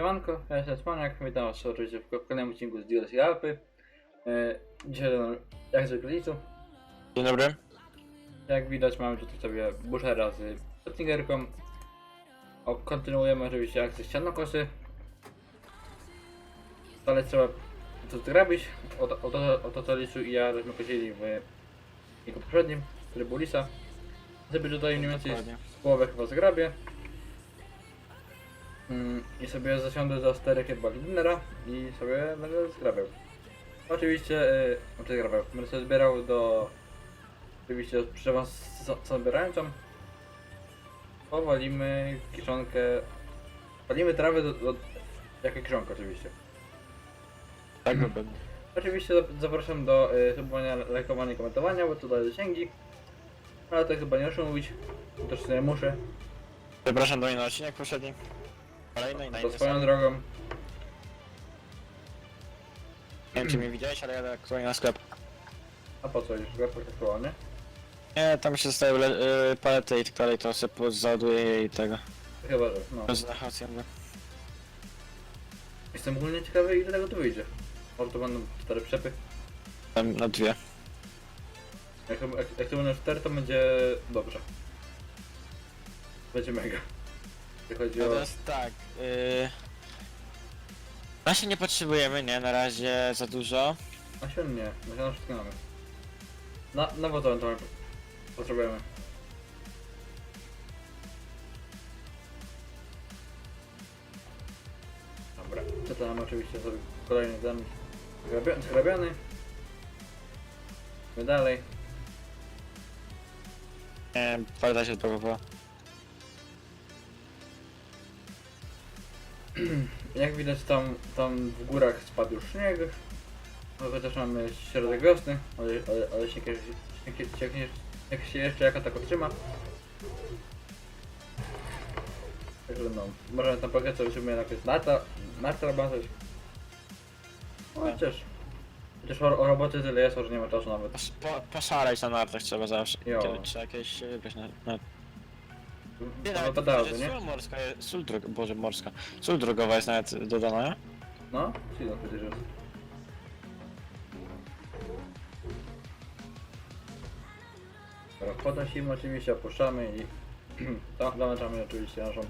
Siemanko, ja jestem Smaniak, witam was oczywiście w kolejnym odcinku z DLC Alpy. E, dzisiaj no, jak zwykle licu. Dzień dobry. Jak widać mamy tutaj sobie Bushera z Pottingerką. O, kontynuujemy oczywiście akcję ścianokosy. Ale trzeba to zrobić. O, to- o, to, o to co Lisu i ja żeśmy kosili w jego poprzednim, który był Lisa. Sobie tutaj mniej więcej Dokładnie. połowę chyba zgrabię. Mm, I sobie zasiądę za sterek chyba Glinera i sobie będę zgrabiał. Oczywiście, yy, znaczy zgrabiał, będę sobie zbierał do... Oczywiście drzewą zbierającą. Powalimy kiszonkę... Palimy trawę do, do, jako kiszonkę oczywiście. Tak byłby. Oczywiście zap- zapraszam do y, subowania, lajkowania i komentowania, bo to daje zasięgi. Ale tak chyba nie muszę mówić, też nie muszę. Zapraszam do mnie na odcinek poprzedni. Kolejny i na To swoją drogą. Nie wiem czy mnie widziałeś, ale jadę aktualnie na sklep. A po co już? Grafik aktualnie? Nie, tam się zostały le- y, palety i tak dalej, to sobie załaduję i tego. Chyba, że no. Nachacji jakby. Jestem ogólnie ciekawy ile tego tu wyjdzie. Może to będą cztery przepy. Tam na dwie. Jak, jak, jak to będą cztery to będzie dobrze. Będzie mega. Jeśli chodzi No o... to jest tak. Yy... Nasie nie potrzebujemy, nie, na razie za dużo. Nasion nie, nasion wszystko mamy. Na, nawodzone to potrzebujemy. Dobra, czytam oczywiście sobie kolejny ten zgrabia- zgrabiany. Idziemy dalej. Nie, paleta się odblokowała. Jak widać tam, tam w górach spadł już śnieg. No chociaż mamy środek wiosny, ale, ale, ale śnieg, śnieg, śnieg, śnieg się jeszcze jaka tak otrzyma. Także no, możemy tam pokazać sobie jakieś narta, narta robić. Chociaż, chociaż o, o robocie tyle jest, że nie ma czasu nawet. Pos- Po, poszaleć na nartach trzeba zawsze. Jo. Trzeba jakieś y, wybrać na... na... Nie, No nawet wypadałoby, widzę, nie? sól morska, jest- sól drog... Boże, morska. Sól drogowa jest nawet dodana, nie? No, siedzą przecież jest. Dobra, podnosimy oczywiście, opuszczamy i tam dołączamy oczywiście naszą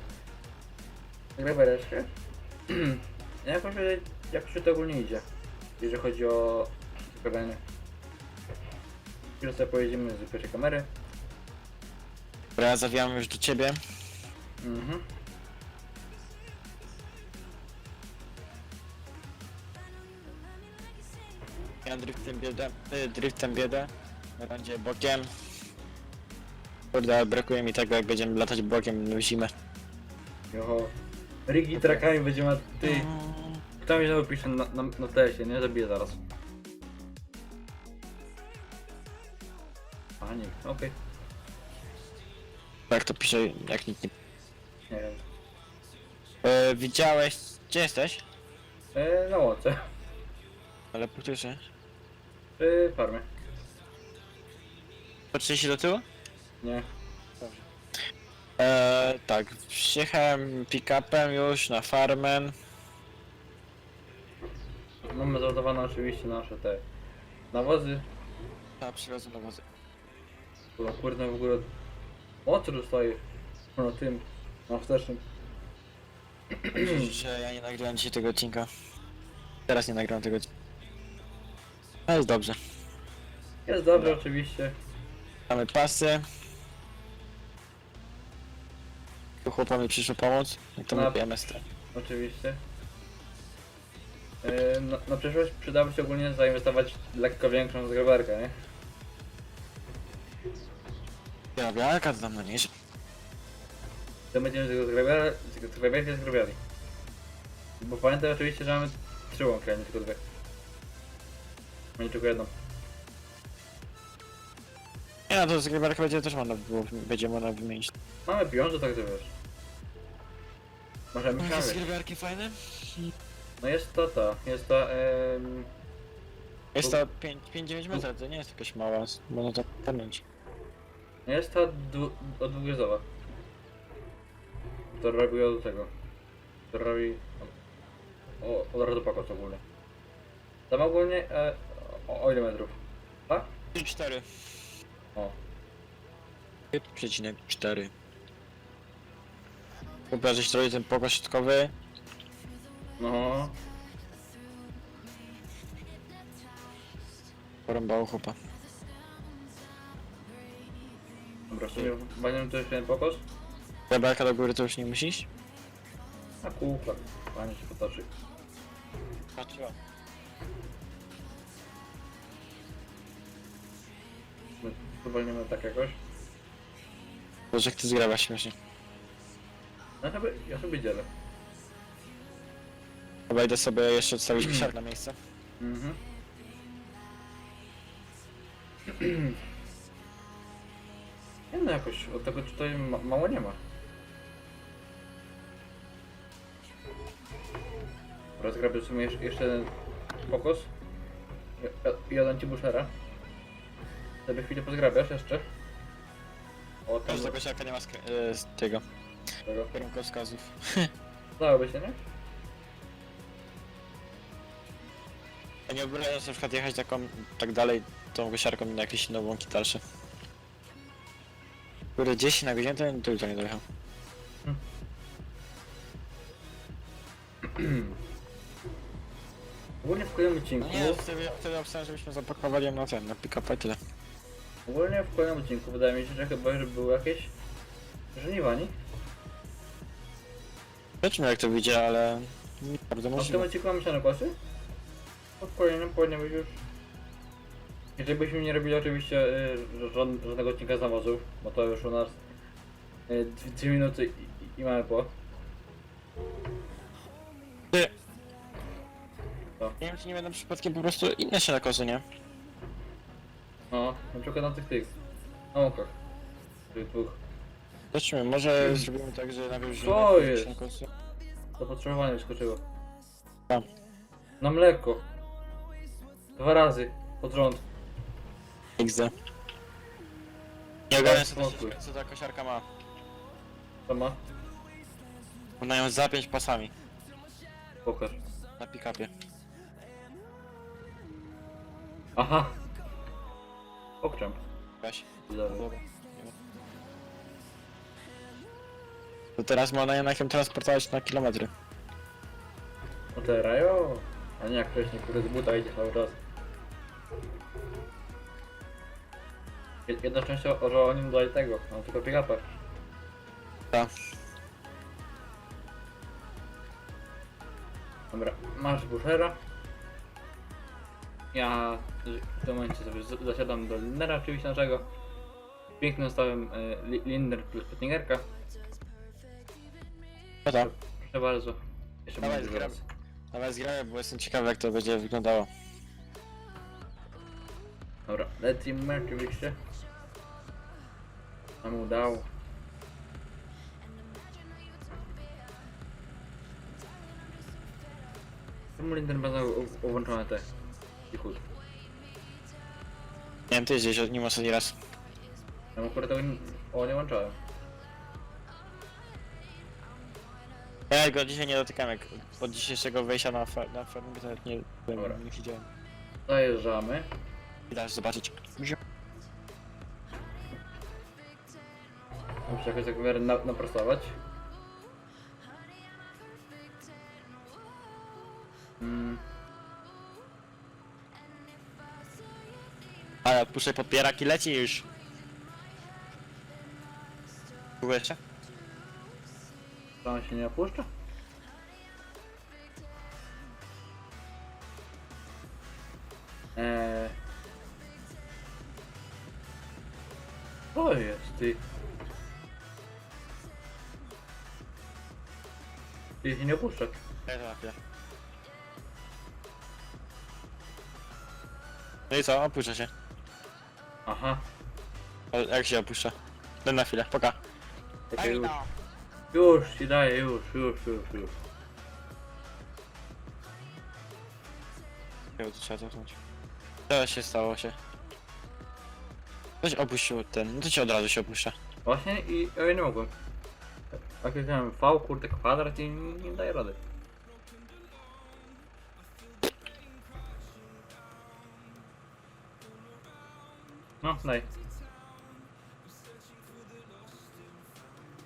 grawereczkę. jakoś, jakoś to ogólnie idzie, jeżeli chodzi o zgrabanie. Już sobie pojedziemy z pierwszej kamery. Dobra, ja zawijam już do ciebie. Mhm. Ja driftem biedę, y, driftem biedę. Na rondzie bokiem. Kurde, ale brakuje mi tego, jak będziemy latać bokiem w zimę. Joho. Rigi trakami będzie ma ty. Kto mi znowu pisze na, na, na tesie, nie? Zabiję zaraz. Panik, okej. Jak to pisze, jak nikt nie... Nie wiem. E, widziałeś... Gdzie jesteś? E, na łące. Ale praktycznie. Przy farmie. Patrzysz się do tyłu? Nie. E, tak, przyjechałem pick-upem już na farmę. Mamy załadowane oczywiście nasze te nawozy. A, przywiozłem na wozy. Kurwa, kurde w ogóle mocy dostaje. Na tym, na wstecznym. że ja nie nagrałem dzisiaj tego odcinka. Teraz nie nagram tego odcinka. Ale jest dobrze. Jest dobrze oczywiście. Mamy pasy. Tu chłopa mi przyszło pomóc. Jak to Na- my PMS -te. Oczywiście. E, na, na przyszłość przydałoby się ogólnie zainwestować lekko większą zgrabarkę, nie? Wielka to tam na niej. To będziemy tego zgrabiali, tego zgrabiali, zgrabiali. Bo pamiętaj oczywiście, że mamy trzy łąki, a nie tylko dwie. A nie tylko jedną. Nie no, to zgrywarkę będzie też można było, będzie można wymienić. Mamy pieniądze, tak to wiesz. Możemy mieć. zgrywarki fajne? No jest to to, jest to em, Jest to 5-9 metrów, to nie jest jakaś mała, można to pernąć. Jest to dwu, odwugryzowa. To robi od tego. To robi o, od razu pakos ogólnie. Tam ogólnie, e, o, o ile metrów? Tak? 4. O. 5,4. Chyba, żeś zrobił ten pokład środkowy. No, Porąbało chłopa. Dobra, w sumie będziemy tu jeszcze jeden pokos. Rebelka do góry to już nie musisz? A kółka, fajnie się potoczy. Patrzyła. My ma tak jakoś. Boże, jak ty zgrabasz śmiesznie. No ja sobie, ja sobie dzielę. Idę sobie jeszcze odstawić kisiar na miejsce. Mhm. Nie no jakoś, od tego tutaj ma mało nie ma. Rozgrabię w sumie jeszcze, jeszcze jeden I oddam ci buszera. Sobie chwilę pozgrabiasz jeszcze. O, tam Każda kosiarka nie ma skr- e, z tego tego. kierunkowskazów. Dałoby się, nie? A nie obrażasz na przykład jechać taką, tak dalej tą kosiarką na jakieś łąki dalsze. Kurde, 10 na godzinę to tu nie dojechał. Ogólnie w kolejnym No odcinku. nie, wtedy, wtedy obstałem, żebyśmy zapakowali ją na ten, na pick-up i tyle. Ogólnie w kolejnym odcinku wydaje mi się, że chyba że były jakieś żeniwani. Zobaczmy jak to wyjdzie, ale... nie Bardzo A w tym możliwe. odcinku mamy siano kosy? No w kolejnym powinien być już... Jeżeli byśmy nie robili oczywiście y, żad- żadnego odcinka z nawozów, bo to już u nas 2 minuty i, i mamy po. Ty! Nie wiem czy nie będą przypadkiem po prostu inne się na kozy, nie? No, na przykład na tych tych. Na łąkach. Tych dwóch. Zobaczmy, może zrobimy tak, że najpierw Co wziąłem jest? Zapotrzebowanie wyskoczyło. Tam. Na mleko. Dwa razy pod rząd. XD. Nie ogarniam co, spokój. ta- co ta kosiarka ma. Co ma? Ona ją za pięć pasami Pokaż. na pick-upie. Aha! Pokczam. Weź. Dobra. Dobra. To teraz ma ona jednak ją transportować na kilometry. No te rajo. A nie jak wcześniej, który z buta idzie cały czas. Jed- Jedna część o, że oni mu dali tego, on tylko pick-upach. Tak. Dobra, masz buszera. Ja w tym momencie sobie z- zasiadam do Lindera oczywiście naszego. Pięknym dostałem y, li- Linder plus Pettingerka. No tak. Proszę bardzo. Jeszcze Dawaj, będzie zgramy. zaraz. Dawaj zgramy, bo jestem ciekawy jak to będzie wyglądało. Dobra, lecimy oczywiście. A mu dał. Czemu Linder będą u- ułączone te cichut? Nie wiem, ty gdzieś nie masz ani raz. Ja mu akurat tego nie, o, nie łączałem. Ja go dzisiaj nie dotykam, jak od dzisiejszego wejścia na, fa- na farmę to nawet nie, Dobra. nie widziałem. Zajeżdżamy. I dasz zobaczyć. Muszę jakoś tak w miarę na, naprostować. Mm, Ale odpuszczaj podpierak i leci już. Jeszcze? to on się nie opuszcza? Ty się nie opuszcza. Ja to napię. No i co, opuszcza się. Aha. Jak się opuszcza? Daj na chwilę, poka. Czekaj, już. Już ci daję, już, już, już, już. To trzeba cofnąć. Co się stało się? Coś opuścił ten, no to ci od razu się opuszcza. Właśnie i ja nie mogłem. Tak jak miałem V, kurde, kwadrat i nie, nie daje rady. No, daj.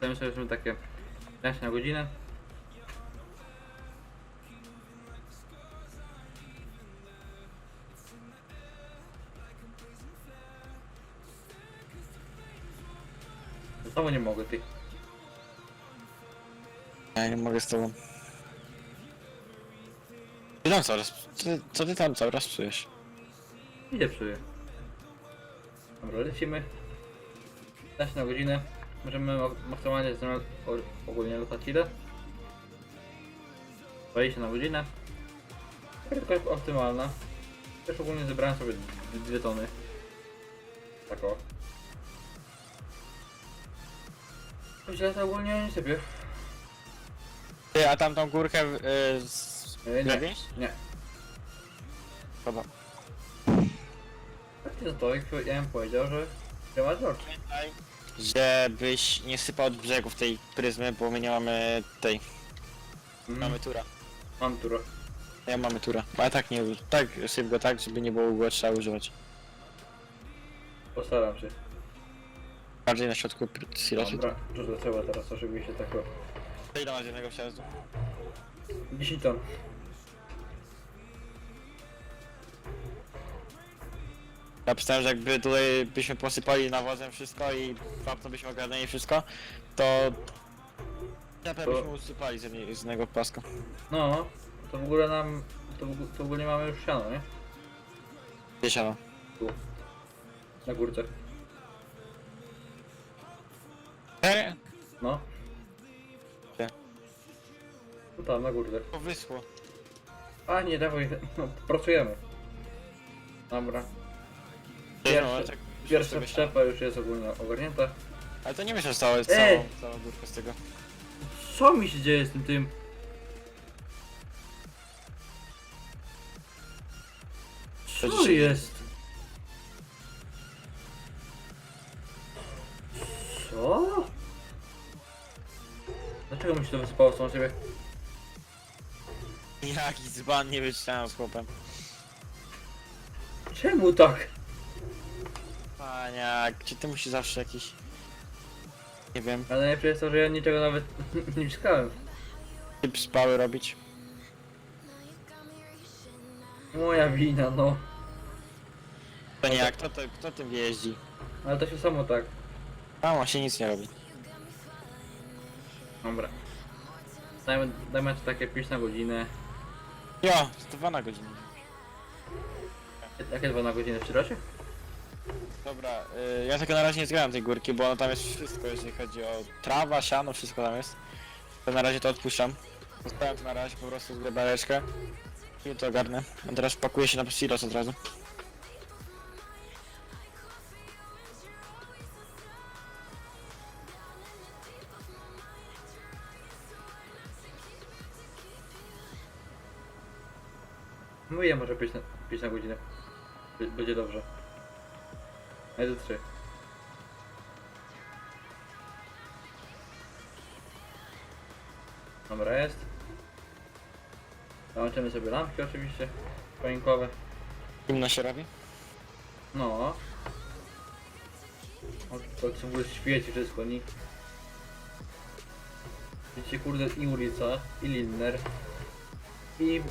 Myślę, że takie 15 na godzinę. Znowu nie mogę tych. Nie mogę z tobą. Ty tam cały raz, ty, co ty tam cały raz psujesz? Idzie psuje. Dobra, lecimy. 15 na godzinę. Możemy mak- maksymalnie zamiast ogólnie latać ile? 20 na godzinę. Jest optymalna. Też ogólnie zebrałem sobie d- dwie tony. Tak o. Źle to ogólnie nie sypię. Ty, a tamtą górkę y, z... E, nie. Nie. Dobra. Tak to to, jak ja bym powiedział, że nie ma George. Pamiętaj, żebyś nie sypał od brzegów tej pryzmy, bo my nie mamy tej, Mm, mamy tura. mam turo. Nie mamy tura. Ale tak nie, tak syp go tak, żeby nie było go trzeba używać. Postaram się. Bardziej na środku pr- silosu. Dobra, to do trzeba teraz oczywiście tak. To ile masz jednego wsiazdu? 10 ton. Ja pisałem, że jakby tutaj byśmy posypali nawozem wszystko i to byśmy ogarnęli wszystko, to... Pewno To- byśmy usypali z, jednej, z jednego paska. No, to w ogóle nam, to, w- to w ogóle mamy już siano, nie? Gdzie siano? Tu. Na górce. Serio? No. Tam, na górce. To wyschło. A nie, dawaj, no, pracujemy. Dobra. Tak, Pierwsza sobie przyczepa już jest ogólnie ogarnięta. Ale to nie myślę, że całe, Ej! całą, całą górkę z tego. Co mi się dzieje z tym tym? Co dzisiaj jest? Co? Dlaczego mi się to wysypało z siebie? Jaki dzban nie wytrzymałem z chłopem. Czemu tak? Paniak, czy ty musisz zawsze jakiś... Nie wiem, Ale najlepsze jest to, że ja niczego nawet nie wciskałem. typ spały robić? Moja wina, no. To nie, jak kto, to, kto tym jeździ? Ale to się samo tak. On się nic nie robi. Dobra. Dajmy, dajmy to takie 5 na godzinę. To dwa na godzinę. Jakie 2 na godzinę w Cirocie? Dobra, y, ja tylko na razie nie zgrałem tej górki, bo tam jest wszystko, jeżeli chodzi o trawa, siano, wszystko tam jest. To na razie to odpuszczam. Zostawiam to na razie po prostu z grebareczkę. I to ogarnę. A teraz pakuję się na silos od razu. Mówię może 5 na, 5 na godzinę. Będzie dobrze. Najdę 3. Dobra jest. Załączymy sobie lampki oczywiście. Choinkowe. Zimno się robi? No. O, to w ogóle świeci wszystko, nie? Widzicie, kurde, i ulica, i Lindner, i,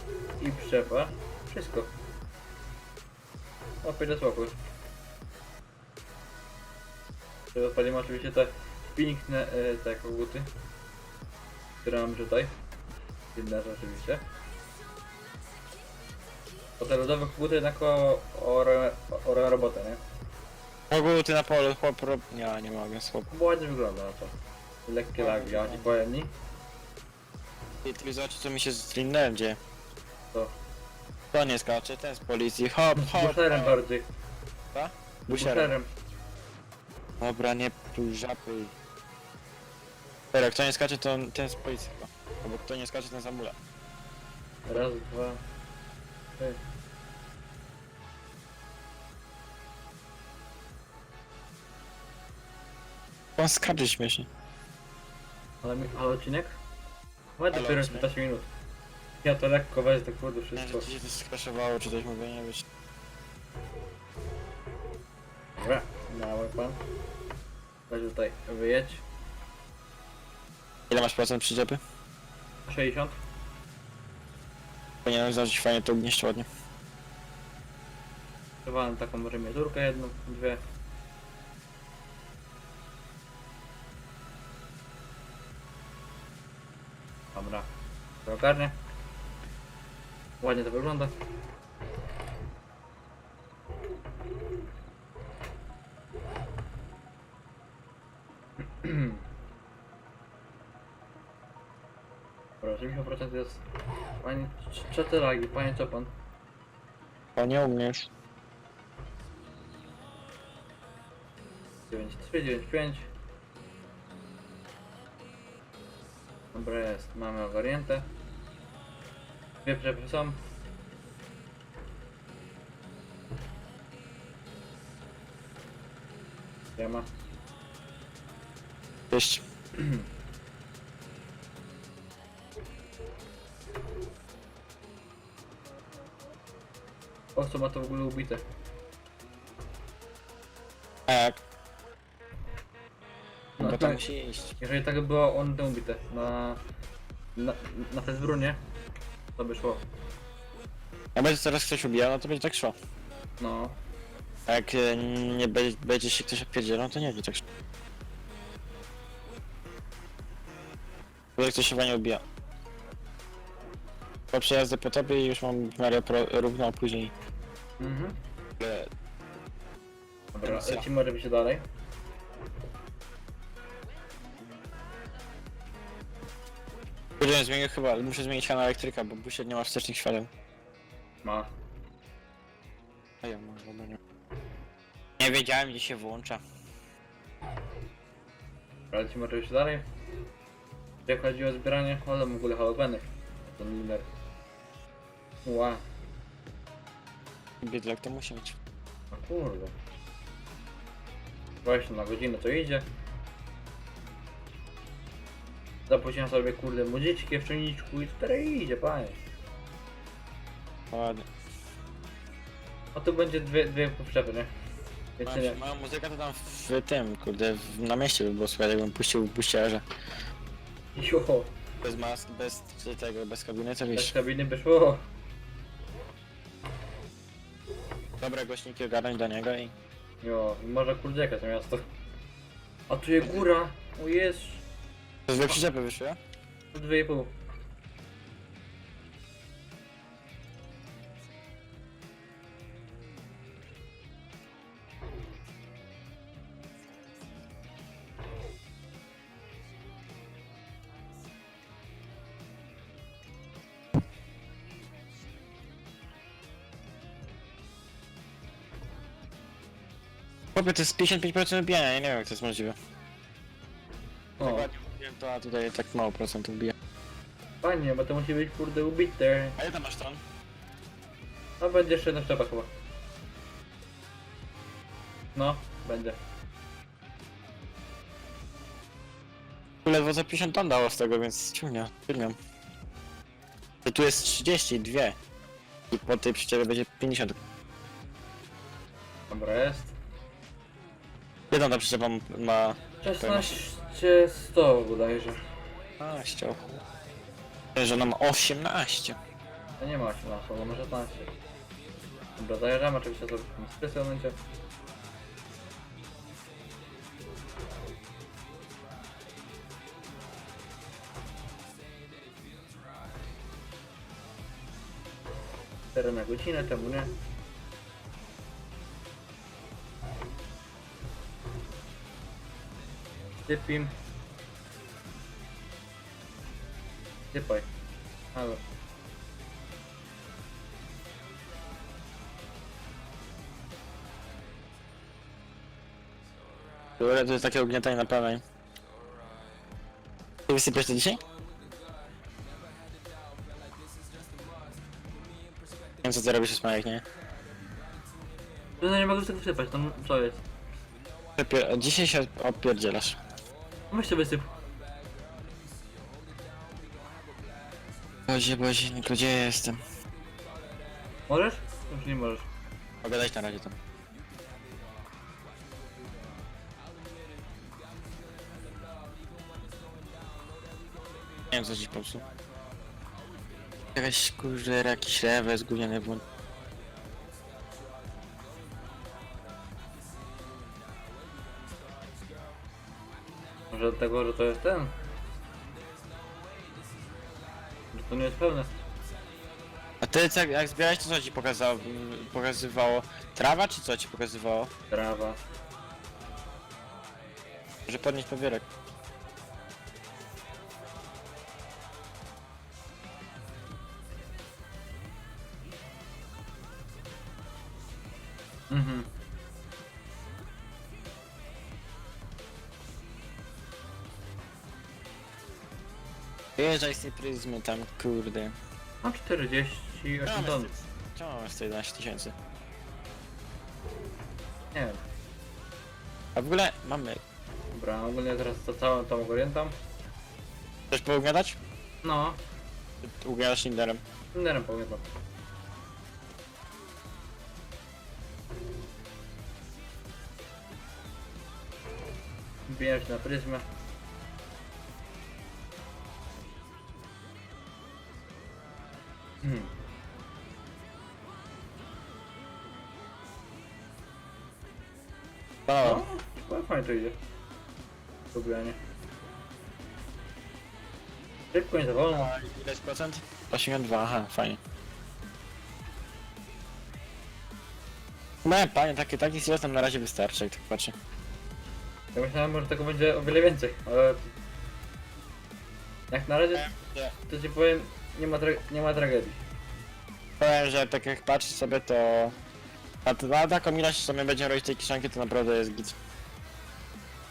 i przepa, wszystko. O, będzie spokój. Teraz odpalimy oczywiście te piękne, e, te koguty, które mam tutaj. Lindnerze oczywiście. Bo te lodowe koguty jednak o, o, o, o robotę, nie? Mogę ty na polu, chłop rob... Nie, nie mogę, chłop. Bo ładnie wygląda na to. Lekkie lagi, ja ci powiem nie? Ty, ty zobacz co mi się z Trinnerem dzieje. To nie skacze, ten z policji, hop, hop, Busherem hop. bardziej. Busiarem. Busherem. Dobra, nie pluj żapy. Dobra, kto nie skacze, to ten z policji chyba. Albo kto nie skacze, ten zamula. Raz, dwa, trzy. On skacze śmiesznie. Ale, mi, ale odcinek? Ale dopiero odcinek. 15 minut. Ja to lekko wezmę, tak kurde wszystko. się to skraszowało, czy coś mogło nie być. Dobra, pan. Weź tutaj wyjedź. Ile masz procent przyczepy? 60. Powinienem zdążyć fajnie to ugnieść ładnie. Przywałem taką remieturkę jedną, dwie. Dobra, to ogarnie. Ładnie to wygląda. Dobra, 80% jest... Panie, co te lagi? Panie, co pan? O, nie umiesz. 93, 95. Dobra jest, mamy wariantę. Dwie przepy są. Ja ma. Cześć. O co ma to w ogóle ubite? Tak, No, bo tam musi iść. Jeżeli tak by było on to ubite na, na, na te zbrunie, to by szło. Jak będzie teraz ktoś ubijał, no to będzie tak szło. No, A jak e, nie będzie, będzie się ktoś opierdzielał, to nie będzie tak szło. Jak ktoś się nie ubija. Po przejazdy po tobie i już mam w miarę pro, równo, a później... mhm. e, Dobra, Misja. lecimy oczywiście dalej. Nie zmienię chyba, ale muszę zmienić kanał elektryka, bo busiek nie ma wstecznych świateł. Ma. A ja mam chyba nie. Nie wiedziałem gdzie się włącza. Lecimy oczywiście dalej. Jak chodzi o zbieranie, ale w ogóle halogeny. To numer. Ła, Bydlak to musi mieć. o kurde. 20 na godzinę to idzie. Zapuściłem sobie kurde muzyczkę w czujniczku i tutaj idzie, panie. Ładnie. A tu będzie dwie, dwie przyczepy, nie? Moja muzyka to tam w tym, kurde, w, na mieście by było słychać, jakbym puścił w buściarze. Jo, Bez mask, bez tego, bez kabiny, to bez wiesz. kabiny by szło. Dobre głośniki ogarnąć do niego i... Jo, i może kurde jaka to miasto. A tu jest góra. O jest. To dwie przyczepy wyszły, a? Dwie i pół. Chłopie, to jest 55% wbijania, ja nie wiem jak to jest możliwe. O, Dokładnie mówiłem to, a tutaj tak mało procent wbija. fajnie, bo to musi być kurde ubite. A ile masz ton? A będzie jeszcze jedna szczepa chyba. No, będzie. Ledwo za 50 ton dało z tego, więc ciągnia, ciągniam. To tu jest 32. I po tej przyczepie będzie 50. Dobra jest. Jedna ta przyczepa ma... 16 100 bodajże. A, ściął. Że ona ma 18. To nie ma 18, bo może 15. Dobra, zajeżdżamy oczywiście sobie w tym momencie. Cztery na godzinę, czemu nie? Typim. Typaj. Halo. Które to jest takie ugniatanie na prawej. Ty wysypiesz to dzisiaj? Nie wiem co ty robisz Ismail, nie? No nie mogę tego wysypać, tam co jest? Dzisiaj się opierdzielasz. Weź to wysyp. Bozie, bozie, Niko, gdzie ja jestem? Możesz? Już nie możesz. Mogę na razie tam. Nie wiem co dziś po prostu. Jakaś kurde, jakiś rewes gówniany błąd. Może dlatego, że to jest ten? Że to nie jest pełne. A ty jak, jak zbierałeś to co ci pokazało, pokazywało? Trawa czy co ci pokazywało? Trawa. Że podnieść powierek. Mhm. Wyjeżdżaj z tej pryzmy tam, kurde. Mam 48 ton. Czemu mamy 111 tysięcy? Nie wiem. A w ogóle mamy... Dobra, ogólnie teraz to całą tą orientam. Chcesz pougniatać? No, Ugniatasz Linderem. innerem pamiętam. Wbijam się na pryzmę. Idzie. Pobieranie. Szybko, nie za wolno. A ileś procent? 82, aha, fajnie. No panie, taki, taki silos nam na razie wystarczy, jak tak patrzę. Ja myślałem, że tego będzie o wiele więcej, ale... Jak na razie, Nie. to ci powiem, nie ma, tra- nie ma tragedii. Powiem, że tak jak patrzę sobie to... Na, na taką ilość, co my będziemy robić tej kieszonki, to naprawdę jest git.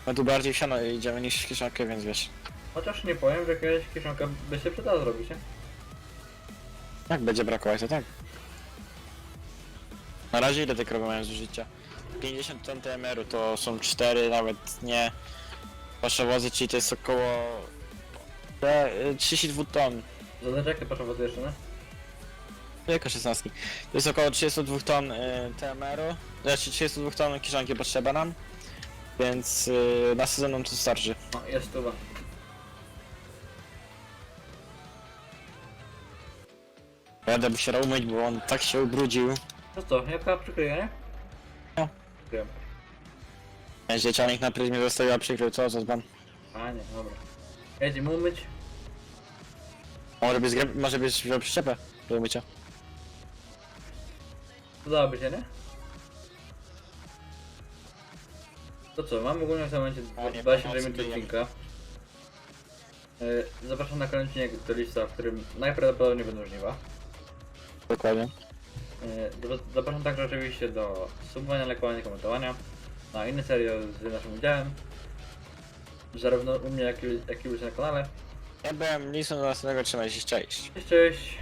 My tu bardziej w siano idziemy niż w kieszonkę, więc wiesz. Chociaż nie powiem, że jakaś kieszonka by się przydała zrobić, nie? Jak będzie brakować, to tak. Na razie ile te krowy mają zużycia? 50 ton TMR-u to są 4, nawet nie paszowozy, czyli to jest około te, y, 32 ton. Zależy jakie proszę was jeszcze, nie? Jako 16. To jest około 32 ton y, TMR-u, znaczy 32 ton kieszonki potrzeba nam, więc y, na sezon nam to starczy. No, jest tu. Będę musiał umyć, bo on tak się ubrudził. No co, jaka przykryje, nie? No. Wiem. Dziecianek na pryzmie zostawiła przykrył, co za dzban. A nie, dobra. Jedziemy umyć. Może byś, może byś wziął przyczepę do umycia. Udałoby się, nie? To co, mamy ogólnie w tym momencie A, nie, 24 pomocy minuty bijem. odcinka. Yy, Zapraszam na kolejny odcinek do lista, w którym najprawdopodobniej będą żniwa. Dokładnie. Do- Zapraszam także oczywiście do subowania, lajkowania, komentowania na inne serie z naszym udziałem. Zarówno u mnie, jak i, jak i u Ciebie na kanale. Ja byłem Lison do następnego, trzymaj się, cześć. Cześć, cześć!